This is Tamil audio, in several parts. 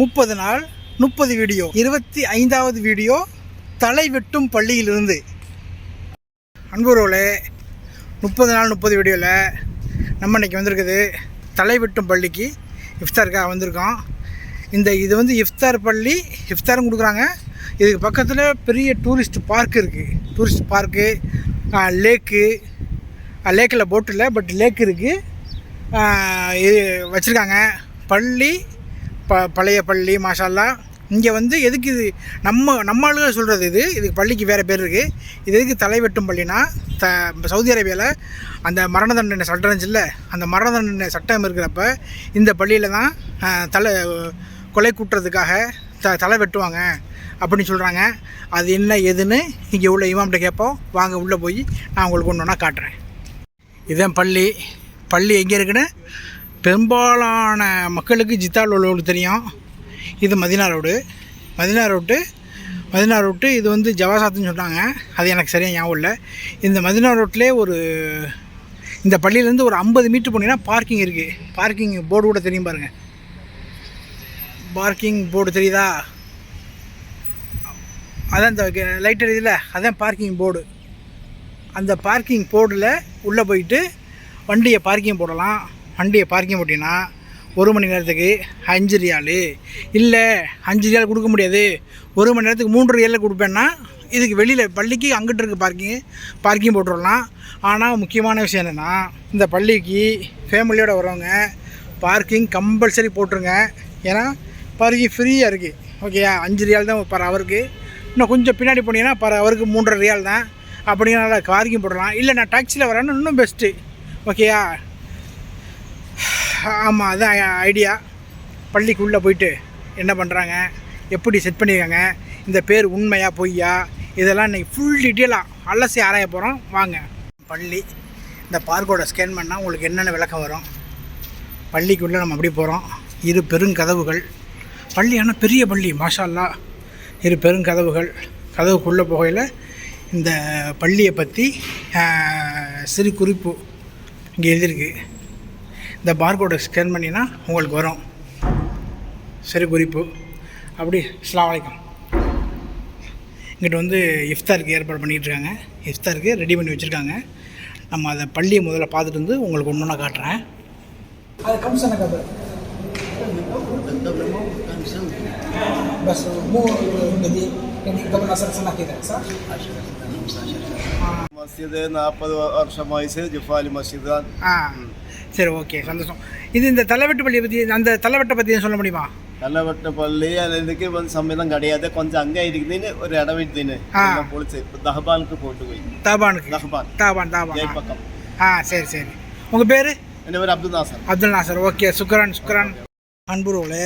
முப்பது நாள் முப்பது வீடியோ இருபத்தி ஐந்தாவது வீடியோ தலை வெட்டும் பள்ளியிலிருந்து. அன்புறவுகளே முப்பது நாள் முப்பது வீடியோவில் நம்ம இன்றைக்கி வந்திருக்குது தலை வெட்டும் பள்ளிக்கு இஃப்தாருக்காக வந்திருக்கோம். இந்த இது வந்து இஃப்தார் பள்ளி இஃப்தாரும் கொடுக்குறாங்க. இதுக்கு பக்கத்தில் பெரிய டூரிஸ்ட் பார்க் இருக்குது டூரிஸ்ட் பார்க்கு லேக்கு லேக்கில் போட்டில் இல்லை பட் லேக் இருக்குது வச்சுருக்காங்க. பள்ளி ப பழைய பள்ளி மாஷால்லா. இங்கே வந்து எதுக்கு இது நம்ம நம்ம ஆளுங்க சொல்கிறது இது இதுக்கு பள்ளிக்கு வேறு பேர் இருக்குது இது எதுக்கு தலை வெட்டும் பள்ளினா த சவுதி அரேபியாவில் அந்த மரண தண்டனை சட்டம் இருந்துச்சுல்ல அந்த மரண தண்டனை சட்டம் இருக்கிறப்ப இந்த பள்ளியில் தான் தலை கொலை கூட்டுறதுக்காக த தலை வெட்டுவாங்க அப்படின்னு சொல்கிறாங்க அது என்ன ஏதுன்னு இங்கே உள்ள இமாம்கிட்ட கேட்போம். வாங்க உள்ளே போய் நான் உங்களுக்கு ஒன்று ஒன்றா காட்டுறேன். இதுதான் பள்ளி. பள்ளி எங்கே இருக்குன்னு? பெரும்பாலான மக்களுக்கு ஜித்தால் ரோடு தெரியும். இது Medina road. Medina road Medina road இது வந்து ஜவாசாத்துன்னு சொன்னாங்க அது எனக்கு சரியாக ஞாபகம் இல்லை. இந்த மதினா ரோட்டிலே ஒரு இந்த பள்ளியிலேருந்து ஒரு ஐம்பது மீட்ரு போனீங்கன்னா பார்க்கிங் இருக்குது பார்க்கிங் போர்டு கூட தெரியும் பாருங்கள் பார்க்கிங் போர்டு தெரியுதா? அதான் இந்த லைட் எரியுதுல அதான் பார்க்கிங் போர்டு. அந்த பார்க்கிங் போர்டில் உள்ளே போயிட்டு வண்டியை பார்க்கிங் போடலாம். வண்டியை பார்க்கிங் போட்டிங்கன்னா ஒரு மணி நேரத்துக்கு அஞ்சு ரியாலு இல்லை அஞ்சு ரியால் கொடுக்க முடியாது. ஒரு மணி நேரத்துக்கு மூன்று ரியாலில் கொடுப்பேன்னா இதுக்கு வெளியில் பள்ளிக்கு அங்கிட்டு இருக்க பார்க்கிங் பார்க்கிங் போட்டுடலாம் ஆனால் முக்கியமான விஷயம் என்னென்னா இந்த பள்ளிக்கு ஃபேமிலியோட வரவங்க பார்க்கிங் கம்பல்சரி போட்டுருங்க. ஏன்னா பார்க்கிங் ஃப்ரீயாக இருக்குது ஓகேயா அஞ்சு ரியால் தான் பர் அவருக்கு இன்னும் கொஞ்சம் பின்னாடி போனீங்கன்னா பர் அவருக்கு மூன்றரை ரியால் தான். அப்படிங்கிறனால பார்க்கிங் போடலாம் இல்லை நான் டாக்ஸியில் வரேன்னு இன்னும் பெஸ்ட்டு ஓகேயா ஆமாம் அதான் ஐடியா பள்ளிக்குள்ளே போயிட்டு என்ன பண்ணுறாங்க எப்படி செட் பண்ணியிருக்காங்க இந்த பேர் உண்மையா பொய்யா? இதெல்லாம் இன்னைக்கு ஃபுல் டீட்டெயிலாக அலசி ஆராய போகிறோம் வாங்க. பள்ளி. இந்த பார்க்கோட ஸ்கேன் பண்ணால் உங்களுக்கு என்னென்ன விளக்கம் வரும்? பள்ளிக்குள்ளே நம்ம அப்படி போகிறோம் இரு பெருங்கதவுகள். பள்ளி ஆனால் பெரிய பள்ளி மாஷால்லா. இரு பெருங்கதவுகள். கதவுக்குள்ளே போகையில் இந்த பள்ளியை பற்றி சிறு குறிப்பு இங்கே எழுதியிருக்கு. இந்த பார்கோடை ஸ்கேன் பண்ணினா உங்களுக்கு வரும் சிறு குறிப்பு அப்படி அஸ்ஸலாமு அலைக்கும் இங்கிட்ட வந்து இஃப்தாருக்கு ஏற்பாடு பண்ணிகிட்டு இருக்காங்க இஃப்தாருக்கு ரெடி பண்ணி வச்சுருக்காங்க நம்ம அதை பள்ளியை முதல்ல பார்த்துட்டு வந்து உங்களுக்கு ஒன்று ஒன்றா காட்டுறேன் அது கம்சன கதை بس مو قديم يعني قبل عشر سنة كذا صح؟ മസ്ജിദ് നാൽപ്പത് വർഷമായി ജുഫാലി മസ്ജിദാണ് ஆ சரி ஓகே சந்தோஷம். இது இந்த தலைவெட்டு பள்ளியை பற்றி அந்த தலைவெட்டை பற்றி சொல்ல முடியுமா? தலைவெட்டு பள்ளி அது இதுக்கு வந்து சம்மதம் கிடையாது. கொஞ்சம் அங்கே இருக்குதுன்னு ஒரு இடம் விட்டுன்னு பொழிச்சு இப்போ தஹபானுக்கு போட்டு போய். தஹபானுக்கு? தஹபான். தஹபான் தஹபான் பக்கம். ஆ சரி சரி. உங்கள் பேர்? என் பேர் அப்துல் நாசர். அப்துல் நாசர். ஓகே சுக்ரான் சுக்ரான் அன்புரோல்.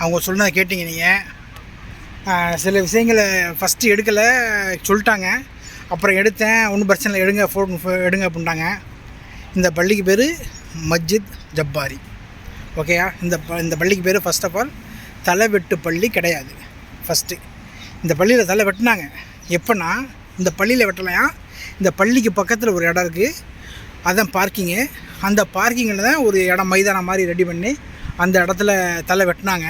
அவங்க சொன்னதை கேட்டிங்க நீங்கள் சில விஷயங்களை ஃபஸ்ட்டு எடுக்கலை சொல்லிட்டாங்க. அப்புறம் எடுத்தேன். ஒன்றும் பிரச்சனை எடுங்க ஃபோன் எடுங்க அப்படின்ட்டாங்க. இந்த பள்ளிக்கு பேர் மஸ்ஜித் ஜப்பாரி. ஓகேயா இந்த ப இந்த பள்ளிக்கு பேர் ஃபர்ஸ்ட் ஆஃப் ஆல் தலை வெட்டு பள்ளி கிடையாது. ஃபஸ்ட்டு இந்த பள்ளியில் தலை வெட்டினாங்க. எப்போனா இந்த பள்ளியில் வெட்டலையா? இந்த பள்ளிக்கு பக்கத்தில் ஒரு இடம் இருக்குது அதுதான் பார்க்கிங்கு அந்த பார்க்கிங்கில் தான் ஒரு இடம் மைதானம் மாதிரி ரெடி பண்ணி அந்த இடத்துல தலை வெட்டினாங்க.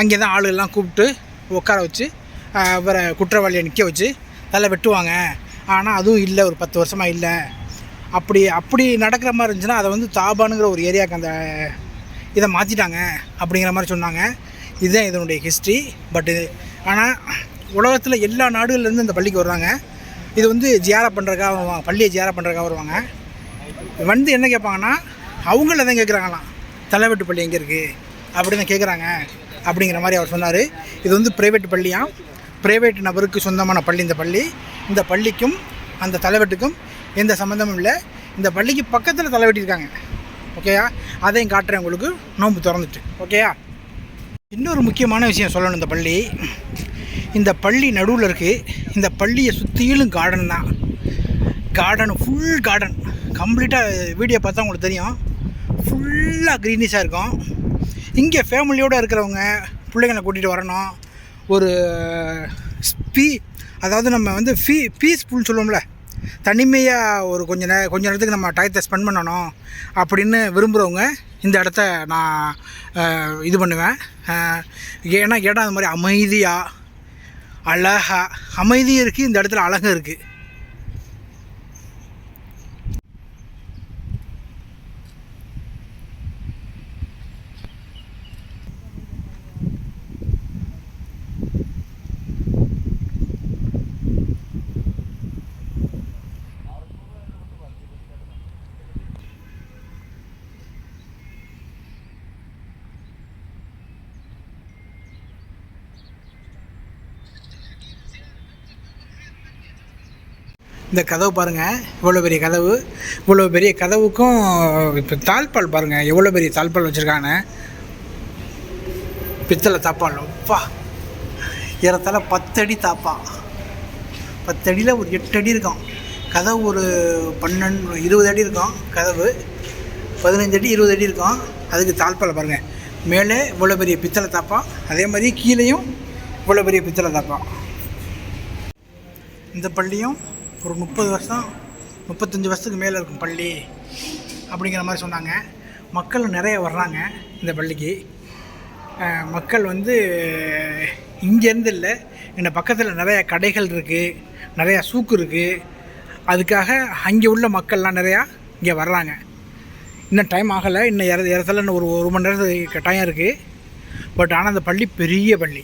அங்கே தான் ஆளுகள்லாம் கூப்பிட்டு உட்கார வச்சு அவரை குற்றவாளியை நிற்க வச்சு தலை வெட்டுவாங்க. ஆனால் அதுவும் இல்லை. ஒரு பத்து வருஷமாக இல்லை. அப்படி அப்படி நடக்கிற மாதிரி இருந்துச்சுன்னா அதை வந்து தாபானுங்கிற ஒரு ஏரியாவுக்கு அந்த இதை மாற்றிட்டாங்க அப்படிங்கிற மாதிரி சொன்னாங்க. இதுதான் இதனுடைய ஹிஸ்ட்ரி பட் இது ஆனால் உலகத்தில் எல்லா நாடுகள்லேருந்து இந்த பள்ளிக்கு வருவாங்க இது வந்து ஜியாரா பண்ணுறதுக்காக வருவாங்க பள்ளியை ஜியாரா பண்ணுறதுக்காக வருவாங்க. வந்து என்ன கேட்பாங்கன்னா அவங்கள தான் கேட்குறாங்களாம். தலைவெட்டு பள்ளி எங்கே இருக்குது அப்படின்னு கேட்குறாங்க. அப்படிங்கிற மாதிரி அவர் சொன்னார். இது வந்து ப்ரைவேட் பள்ளியாம். ப்ரைவேட் நபருக்கு சொந்தமான பள்ளி இந்த பள்ளி. இந்த பள்ளிக்கும் அந்த தலைவெட்டுக்கும் எந்த சம்மந்தமும் இல்லை. இந்த பள்ளிக்கு பக்கத்தில் தலை வெட்டியிருக்காங்க. ஓகேயா அதையும் காட்டுறேன் உங்களுக்கு. நோன்பு திறந்துட்டு. ஓகேயா இன்னொரு முக்கியமான விஷயம் சொல்லணும் இந்த பள்ளி. இந்த பள்ளி நடுவில் இருக்குது இந்த பள்ளியை சுற்றிலும் கார்டன் தான். கார்டன் ஃபுல் கார்டன் கம்ப்ளீட்டாக வீடியோ பார்த்தா உங்களுக்கு தெரியும். ஃபுல்லாக க்ரீனிஷாக இருக்கும். இங்கே ஃபேமிலியோடு இருக்கிறவங்க பிள்ளைங்களை கூட்டிகிட்டு வரணும். ஒரு ஸ்பீ அதாவது நம்ம வந்து ஃபீ பீஸ்ஃபுல்னு சொல்லுவோம்ல. தனிமையாக ஒரு கொஞ்ச நே கொஞ்ச நேரத்துக்கு நம்ம டயத்தை ஸ்பெண்ட் பண்ணணும் அப்படின்னு விரும்புகிறவங்க இந்த இடத்த நான் இது பண்ணுவேன். ஏன்னா இடம் அது மாதிரி அமைதியாக அழகா அமைதியும் இருக்குது இந்த இடத்துல அழகும் இருக்குது இந்த கதவு பாருங்கள் இவ்வளோ பெரிய கதவு இவ்வளோ பெரிய கதவுக்கும் இப்போ தாழ்பால் பாருங்கள் எவ்வளோ பெரிய தாழ்பால் வச்சுருக்காங்க. பித்தளை தாப்பால் அப்பா ஏறத்தாழ பத்தடி தாப்பா பத்தடியில் ஒரு எட்டு அடி இருக்கும். கதவு ஒரு பன்னெண்டு இருபது அடி இருக்கும் கதவு. பதினஞ்சு அடி இருபது அடி இருக்கும். அதுக்கு தாழ்பால் பாருங்கள் மேலே இவ்வளோ பெரிய பித்தளை தாப்பா அதே மாதிரி கீழேயும் இவ்வளோ பெரிய பித்தளை தாப்பா இந்த பள்ளியும் ஒரு முப்பது வருஷம் முப்பத்தஞ்சு வருஷத்துக்கு மேலே இருக்கும் பள்ளி அப்படிங்கிற மாதிரி சொன்னாங்க. மக்கள் நிறைய வர்றாங்க இந்த பள்ளிக்கு. மக்கள் வந்து இங்கேருந்து இல்லை இந்த பக்கத்தில் நிறையா கடைகள் இருக்குது நிறையா சூக்கு இருக்குது அதுக்காக அங்கே உள்ள மக்கள்லாம் நிறையா இங்கே வர்றாங்க. இன்னும் டைம் ஆகலை இன்னும் இற இடத்துல இன்னும் ஒரு ஒரு மணி நேரத்துக்கு டைம் இருக்குது பட் ஆனால் அந்த பள்ளி பெரிய பள்ளி.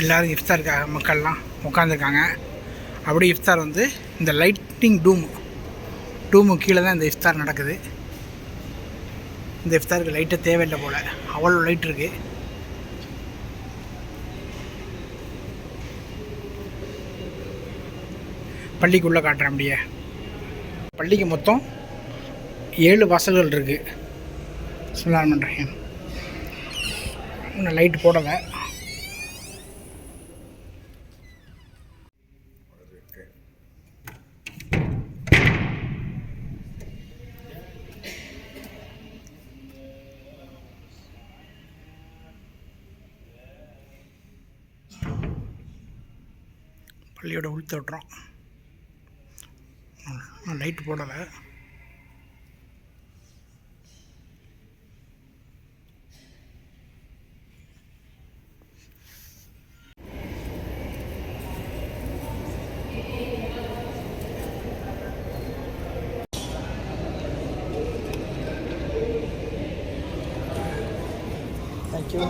எல்லோரும் இஃப்தாருக்காக மக்கள்லாம் உட்காந்துருக்காங்க அப்படியே இஃப்தார் வந்து இந்த லைட்டிங் டூம் டூமு கீழே தான் இந்த இஃப்தார் நடக்குது. இந்த இஃப்தாருக்கு லைட்டே தேவையில்லை போல். அவ்வளோ லைட் இருக்குது பள்ளிக்குள்ளே காட்டுறேன் அப்படியே. பள்ளிக்கு மொத்தம் ஏழு வாசல்கள் இருக்குது சொல்லாம பண்ணுறேன் இன்னும் லைட் போடலை. பள்ளியோட உள் தோற்றம் லைட் போடலை. தேங்க்யூ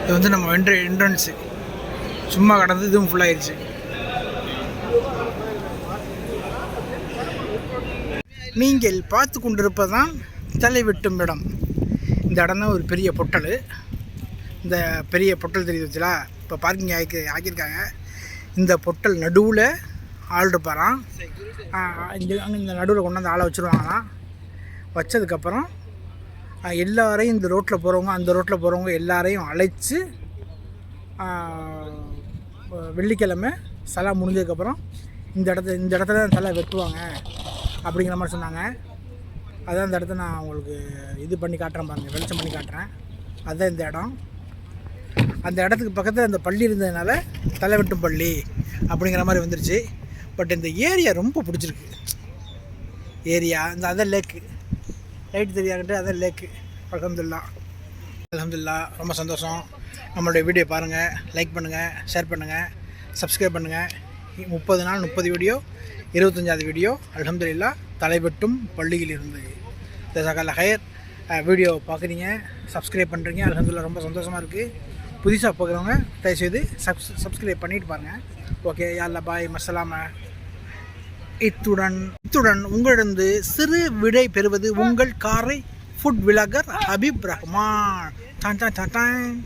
இது வந்து நம்ம வென்ற என்ட்ரன்ஸு சும்மா கடந்து இதுவும் ஃபுல்லாகிடுச்சு நீங்கள் பார்த்து கொண்டிருப்பதான் தலை வெட்டும் இடம். இந்த இடம் தான் ஒரு பெரிய பொட்டல். இந்த பெரிய பொட்டல் தெரியுது வச்சுலா? இப்போ பார்க்கிங் ஆக்கி ஆக்கியிருக்காங்க. இந்த பொட்டல் நடுவில் ஆள் இருப்பாராம். இங்கே இந்த நடுவில் கொண்டாந்து ஆளை வச்சுருவாங்களாம். வச்சதுக்கப்புறம் எல்லாரையும் இந்த ரோட்டில் போகிறவங்க அந்த ரோட்டில் போகிறவங்க எல்லாரையும் அழைச்சி வெள்ளிக்கிழமை சலா முடிஞ்சதுக்கப்புறம் இந்த இடத்த இந்த இடத்துல தான் தலை வெட்டுவாங்க அப்படிங்கிற மாதிரி சொன்னாங்க. அதான் இந்த இடத்த நான் உங்களுக்கு இது பண்ணி காட்டுறேன் பாருங்கள் வெளிச்சம் பண்ணி காட்டுறேன். அதுதான் இந்த இடம். அந்த இடத்துக்கு பக்கத்தில் அந்த பள்ளி இருந்ததுனால தலை வெட்டும் பள்ளி அப்படிங்கிற மாதிரி வந்துருச்சு. பட் இந்த ஏரியா ரொம்ப பிடிச்சிருக்கு. ஏரியா இந்த அதான் லேக்கு லைட் தெரியாதுன்ட்டு அதான் லேக்கு அலமதுல்லா அலமதுல்லா ரொம்ப சந்தோஷம். நம்மளுடைய வீடியோ பாருங்கள் லைக் பண்ணுங்கள் ஷேர் பண்ணுங்கள் சப்ஸ்கிரைப் பண்ணுங்கள் முப்பது நாள் முப்பது வீடியோ இருபத்தஞ்சாவது வீடியோ அலமதுல்லா தலைவெட்டும் பள்ளியில் இருந்து ஜசாக்கல்ல ஹயர் வீடியோ பார்க்குறீங்க சப்ஸ்கிரைப் பண்ணுறீங்க அலமதுல்லா ரொம்ப சந்தோஷமாக இருக்குது புதுசாக பார்க்குறவங்க தயவுசெய்து சப்ஸ் சப்ஸ்கிரைப் பண்ணிட்டு பாருங்கள் ஓகே யாரில் பாய் மசலாம இத்துடன் இத்துடன் உங்களிருந்து சிறு விடை பெறுவது உங்கள் காரை ஃபுட் விலாகர் ஹபீப் ரஹ்மான் டான் டான் டான்.